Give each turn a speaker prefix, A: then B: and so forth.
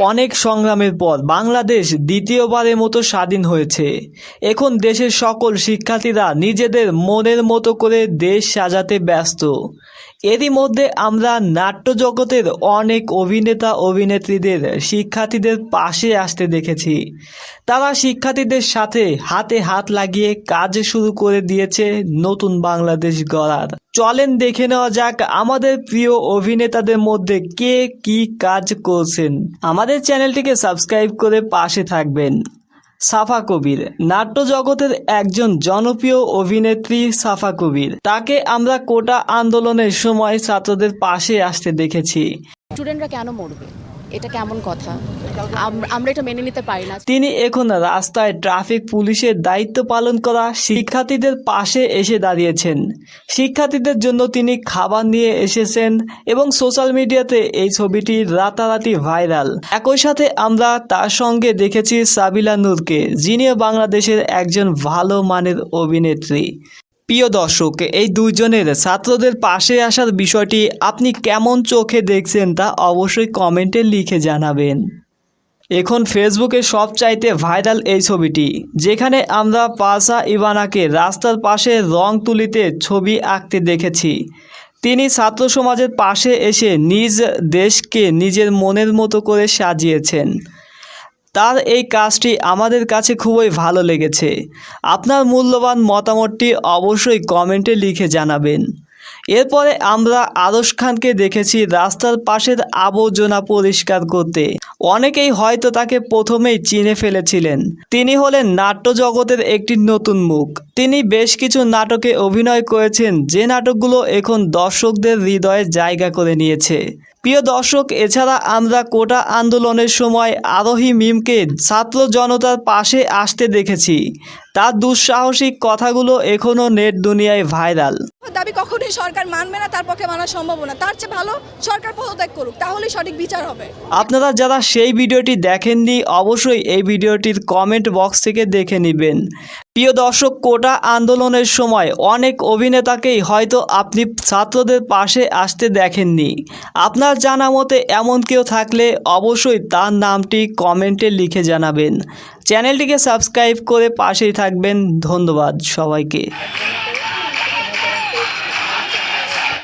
A: অনেক সংগ্রামের পর বাংলাদেশ দ্বিতীয়বারের মতো স্বাধীন হয়েছে। এখন দেশের সকল শিক্ষার্থীরা নিজেদের মনের মতো করে দেশ সাজাতে ব্যস্ত। এরই মধ্যে আমরা নাট্য জগতের অনেক অভিনেতা, অভিনেত্রীদের শিক্ষার্থীদের পাশে আসতে দেখেছি। তারা শিক্ষার্থীদের সাথে হাতে হাত লাগিয়ে কাজ শুরু করে দিয়েছে নতুন বাংলাদেশ গড়ার। চলেন দেখে নেওয়া যাক আমাদের প্রিয় অভিনেতাদের মধ্যে কে কি কাজ করছেন। আমাদের চ্যানেলটিকে সাবস্ক্রাইব করে পাশে থাকবেন। সাফা কবির নাট্য জগতের একজন জনপ্রিয় অভিনেত্রী সাফা কবির। তাকে আমরা কোটা আন্দোলনের সময় ছাত্রদের পাশে আসতে দেখেছি।
B: স্টুডেন্টরা কেন মরবে? এটা কেমন কথা? আমরা এটা মেনে নিতে পারি না।
A: তিনি এখন রাস্তায় ট্রাফিক পুলিশের দায়িত্ব পালন করা শিক্ষার্থীদের পাশে এসে দাঁড়িয়েছেন। শিক্ষার্থীদের জন্য তিনি খাবার নিয়ে এসেছেন এবং সোশ্যাল মিডিয়াতে এই ছবিটি রাতারাতি ভাইরাল। একই সাথে আমরা তার সঙ্গে দেখেছি সাবিলা নূরকে, যিনিও বাংলাদেশের একজন ভালো মানের অভিনেত্রী। প্রিয় দর্শক, এই দুইজনের ছাত্রদের পাশে আসার বিষয়টি আপনি কেমন চোখে দেখছেন তা অবশ্যই কমেন্টে লিখে জানাবেন। এখন ফেসবুকে সবচাইতে ভাইরাল এই ছবিটি, যেখানে আমরা পাসা ইবানাকে রাস্তার পাশে রং তুলিতে ছবি আঁকতে দেখেছি। তিনি ছাত্র সমাজের পাশে এসে নিজ দেশকে নিজের মনের মতো করে সাজিয়েছেন। তার এই কাজটি আমাদের কাছে খুবই ভালো লেগেছে। আপনার মূল্যবান মতামতটি অবশ্যই কমেন্টে লিখে জানাবেন। এরপরে আমরা আদর্শ খানকে দেখেছি রাস্তার পাশের আবর্জনা পরিষ্কার করতে। অনেকেই হয়তো তাকে প্রথমেই চিনে ফেলেছিলেন। তিনি হলেন নাট্য জগতের একটি নতুন মুখ। তিনি বেশ কিছু নাটকে অভিনয় করেছেন, যে নাটকগুলো এখন দর্শকদের হৃদয়ে জায়গা করে নিয়েছে। প্রিয় দর্শক, এছাড়া আমরা কোটা আন্দোলনের সময় আরোহী মিমকে ছাত্র জনতার পাশে আসতে দেখেছি। তার দুঃসাহসিক কথাগুলো এখনও নেট দুনিয়ায় ভাইরাল।
C: দাবি কখনোই সরকার মানবে না, তার পক্ষে মানা সম্ভব না। তার চেয়ে ভালো সরকার পদত্যাগ করুক, তাহলেই সঠিক বিচার হবে।
A: আপনারা যারা সেই ভিডিওটি দেখেননি, অবশ্যই এই ভিডিওটির কমেন্ট বক্স থেকে দেখে নেবেন। প্রিয় দর্শক, কোটা আন্দোলনের সময় অনেক অভিনেতাকেই হয়তো আপনি ছাত্রদের পাশে আসতে দেখেননি। আপনার জানা মতে এমন কেউ থাকলে অবশ্যই তার নামটি কমেন্টে লিখে জানাবেন। চ্যানেলটিকে সাবস্ক্রাইব করে পাশেই থাকবেন। ধন্যবাদ সবাইকে।